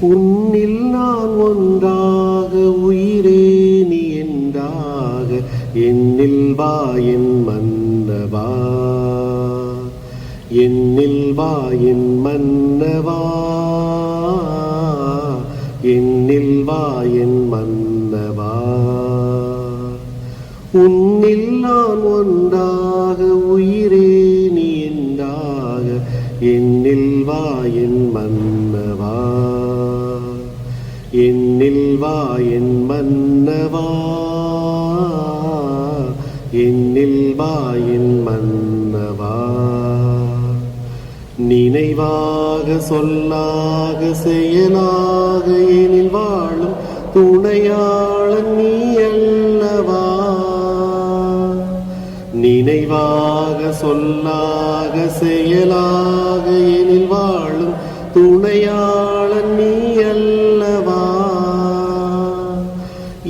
உன்னில் நான் ஒன்றாக உயிரே நீ என்றாக என்னில் வா என் மன்னவா. என்னில் வா என் மன்னவா. என்னில் வா என் மன்னவா. உன்னில் நான் என்னில் வா என் மன்னவா. என்னில் வா என் மன்னவா. நினைவாக சொல்லாக செயலாக எனில் வாழும் துணையாளன் நீ அல்லவா. நினைவாக சொல்லாக செயலாக எனில் வாழும் துணையா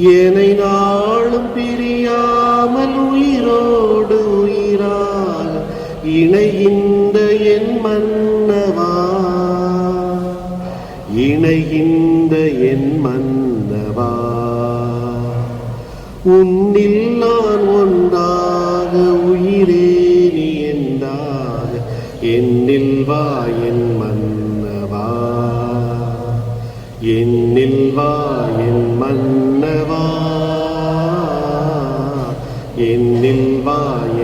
என்னை நாளும் பிரியாமல் உயிரோடு உயிரால் இணைகின்ற என் மன்னவா. இணைகின்ற என் மன்னவா. உன்னில் நான் ஒன்றாக உயிரே நீ என்றாக என்னில் வா என் மன்னவா. என்னில் வா என் மன்ன in nilvaya